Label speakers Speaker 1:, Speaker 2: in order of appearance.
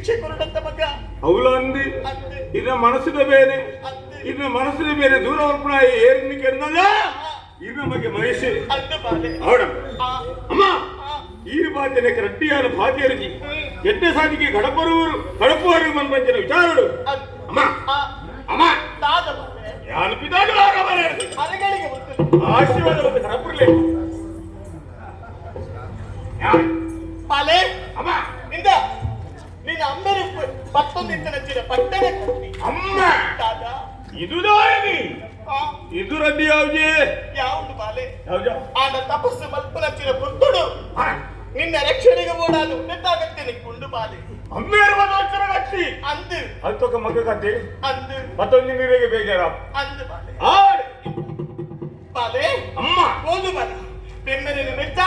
Speaker 1: ಶಿಕ್ಷೆ ಕೊರಡಂತ ಮಗ.
Speaker 2: ಅವಳು ಅಂದಿ. ಇನ್ನ ಮನಸ್ಸಿನ ಬೇರೆ.
Speaker 1: ಅಂದೆ.
Speaker 2: ಇನ್ನ ಮನಸ್ಸಿನ ಬೇರೆ ದೂರ ಹೊರಪಣ ಏರಿನ ಕೆರ್ನಲ್ಲ. ಇದು ಬಗ್ಗೆ ಮಹೇಶ್ ಅವಡ ಅಮ್ಮ ಈ ಬಾಧ್ಯನೆ ರಟ್ಟಿಯಾದ ಭಾತಿಯರಿಗೆ ಎಡ್ಡೆ ಸಾಧಿಗೆ ಗಡಪರೂರು ಗಡಪುವರು ಮನ್ಪಂಚನ
Speaker 1: ಅಂದೆ.
Speaker 2: ಅಮ್ಮ ಅಮ್ಮ. ಯಾನು
Speaker 1: ಗೊತ್ತು
Speaker 2: ಆಶೀರ್ವಾದ ಬಂದು ಗಡಪುರ್ಲೆ
Speaker 1: ಬಾಲೆ.
Speaker 2: ಅಮ್ಮ.
Speaker 1: ನಿಂದ.
Speaker 2: ಅಮ್ಮ!
Speaker 1: ತಾದ
Speaker 2: ಇದು ರಡ್ಡಿ ಯಾವ್ಜಿ?
Speaker 1: ಯಾವುದು ಬಾಲೆ?
Speaker 2: ಯಾವ್ಜ?
Speaker 1: ಆನ ತಪಸ್ಸು ಮಲ್ಪ ನಚ್ಚಿನ ಬುದ್ಧುಡು. ನಿನ್ನ ರಕ್ಷಣೆಗೆ ಓಡಾದು ಉನ್ನತಾಗತ್ಯನೆ ಕುಂಡು ಬಾಲೆ.
Speaker 2: ಅಮ್ಮೇರು ಬಂದು ಕಟ್ಟಿ
Speaker 1: ಅಂದು.
Speaker 2: ತೊಕ ಮಗ ಕಟ್ಟಿ
Speaker 1: ಅಂದು.
Speaker 2: ಮತ್ತೊಂದು ನೀರಿಗೆ ಬೇಜಾರ.
Speaker 1: ಅಂದು ಬಾಲೆ.
Speaker 2: ಆಡ್.
Speaker 1: ಬಾಲೆ?
Speaker 2: ಅಮ್ಮ!
Speaker 1: ಹೋದು ಬಲ ಬೆನ್ನರಿನ ಮೆಚ್ಚಾದು